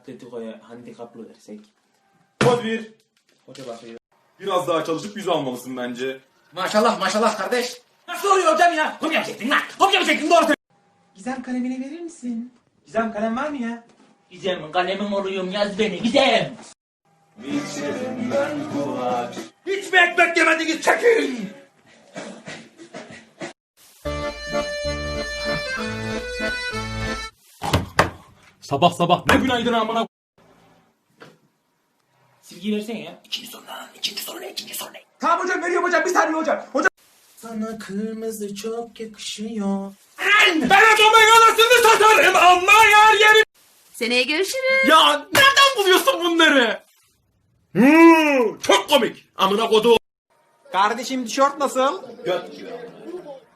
Atletico'ya handikaplı versek. Kod bir. Hoca bakıyor. Biraz daha çalışıp yüz almalısın bence. Maşallah maşallah kardeş. Nasıl oluyor hocam ya? Kopya mı çektin lan? Kopya mı çektin doğru. Gizem kalemini verir misin? Gizem kalem var mı ya? Gizem kalemim oluyorum yaz beni Gizem. Hiç mi ekmek yemediniz çekin! Sabah sabah ne günaydın amına Silgi versene ya. İkinci soru lan. İkinci soru ne? İkinci soru ne? Tamam hocam veriyorum hocam bir saniye hocam. Hocam Sana kırmızı çok yakışıyor. ben adamın anasını satarım ama yer yerim. Seneye görüşürüz. Ya nereden buluyorsun bunları? Hmm, çok komik. Amına kodu. Kardeşim tişört nasıl?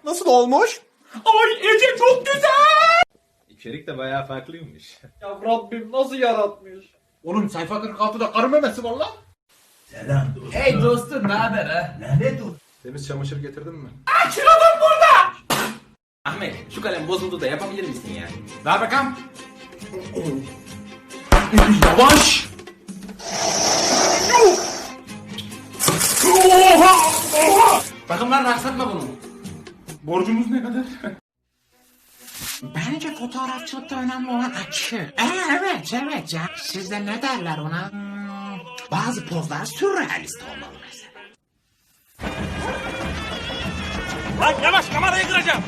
Nasıl olmuş? Ay Ece çok güzel. İçerik de bayağı farklıymış. Ya Rabbim nasıl yaratmış? Oğlum sayfa 46'da karı memesi var lan. Hey dostum ne haber ha? Temiz çamaşır getirdin mi? Ahmet şu kalem bozuldu da yapabilir misin ya? Ver bakalım. Yavaş. Yuh! Oha! Oha! Bakımlarını aksatma bunu. Borcumuz ne kadar? Bence fotoğrafçılıkta önemli olan açı. Ee, evet evet ya. Sizde ne derler ona? Hmm, bazı pozlar sürrealist olmalı mesela. Lan yavaş kamerayı kıracağım.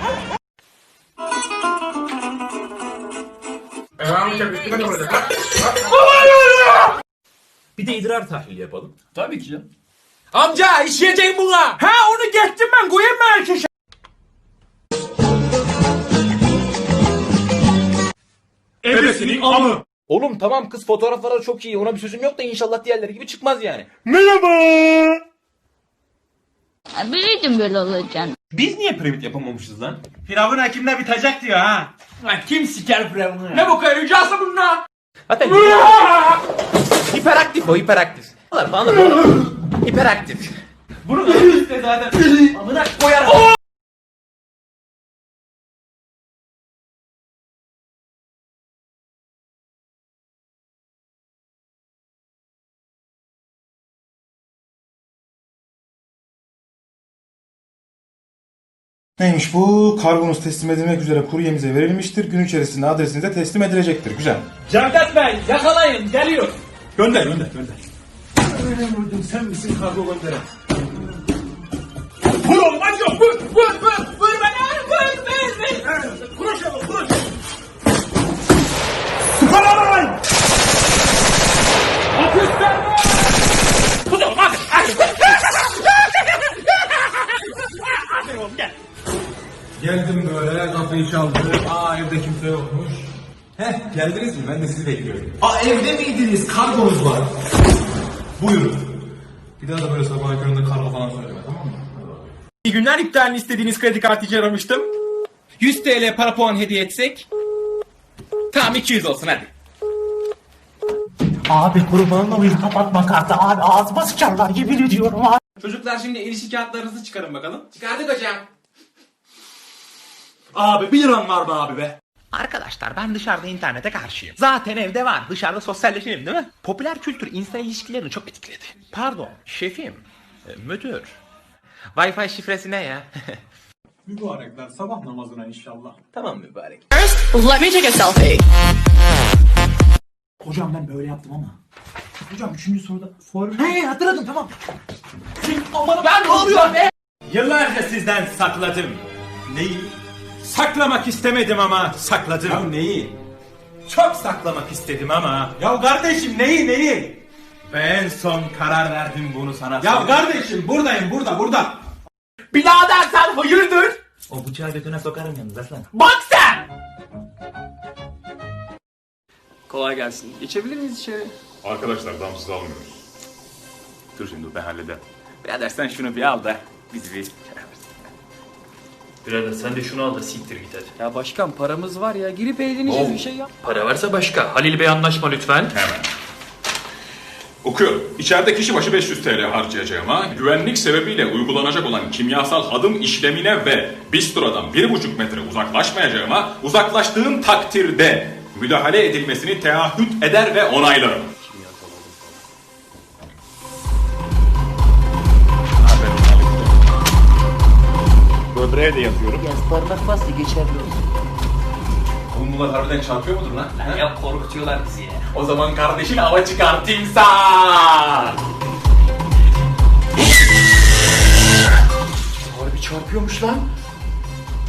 Bir de idrar tahlili yapalım. Tabii ki canım. Amca işleyeceğim buna. Ha onu geçtim ben koyayım mı erkeşe? Ebesinin amı. Oğlum tamam kız fotoğrafları çok iyi. Ona bir sözüm yok da inşallah diğerleri gibi çıkmaz yani. Merhaba. Biliyordum böyle olacağını. Biz niye piramit yapamamışız lan? Firavun hakimle bitecek diyor ha. Lan kim siker firavunu? Ne bu kadar ricası bunlar? Zaten hiperaktif o hiperaktif. Falan falan hiperaktif. Bunu da zaten. Amına koyarım. Neymiş bu? Kargonuz teslim edilmek üzere kuryemize verilmiştir. Gün içerisinde adresinize teslim edilecektir. Güzel. Cevdet Bey yakalayın geliyor. Gönder gönder gönder. Öyle vurdum sen misin kargo gönderen? Vur oğlum hadi yok vur vur vur vur beni vur vur vur. Kuruş yapın kuruş. Sıkalamayın. Hapisten Tut oğlum hadi. Hadi. Hadi oğlum gel. Geldim böyle kapıyı çaldı. Aa evde kimse yokmuş. Heh geldiniz mi? Ben de sizi bekliyorum. Aa evde miydiniz? Kargonuz var. Buyurun. Bir daha da böyle sabah köründe kargo falan söyleme tamam mı? İyi günler iptalini istediğiniz kredi kartı aramıştım. 100 TL para puan hediye etsek. Tamam 200 olsun hadi. Abi kurban olayım kapatma kartı abi ağzıma sıçarlar yemin ediyorum abi. Çocuklar şimdi ilişki kağıtlarınızı çıkarın bakalım. Çıkardık hocam. Abi 1 liran var be abi be. Arkadaşlar ben dışarıda internete karşıyım. Zaten evde var dışarıda sosyalleşelim değil mi? Popüler kültür insan ilişkilerini çok etkiledi. Pardon şefim, e, müdür. Wi-Fi şifresi ne ya? Mübarekler sabah namazına inşallah. Tamam mübarek. Let me take a selfie. Hocam ben böyle yaptım ama. Hocam üçüncü soruda for... He hatırladım tamam. Ben ne oluyor be? Yıllarca sizden sakladım. Neyi? Saklamak istemedim ama sakladım. Ya neyi? Çok saklamak istedim ama. Ya kardeşim neyi neyi? Ve en son karar verdim bunu sana Ya kardeşim buradayım burada burada. Birader sen hayırdır? O bıçağı götüne sokarım yalnız aslan. Bak sen! Kolay gelsin. Geçebilir miyiz içeri? Arkadaşlar damsız almıyoruz. Dur şimdi ben hallederim. Birader sen şunu bir al da bizi bir... Birader sen de şunu al da siktir git hadi. Ya başkan paramız var ya. Girip eğleneceğiz bir şey yap. Para varsa başka. Halil Bey anlaşma lütfen. Hemen. Okuyorum. İçeride kişi başı 500 TL harcayacağıma, güvenlik sebebiyle uygulanacak olan kimyasal adım işlemine ve bistrodan 1,5 metre uzaklaşmayacağıma, uzaklaştığım takdirde müdahale edilmesini teahhüt eder ve onaylarım. Böbreğe de yapıyorum. Parmak bastı geçerli olsun. Oğlum bunlar harbiden çarpıyor mudur lan? Lan yok korkutuyorlar bizi ya. O zaman kardeşin hava çıkar timsah. Harbi çarpıyormuş lan.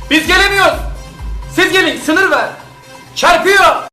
Biz gelemiyoruz. Siz gelin sınır ver. Çarpıyor.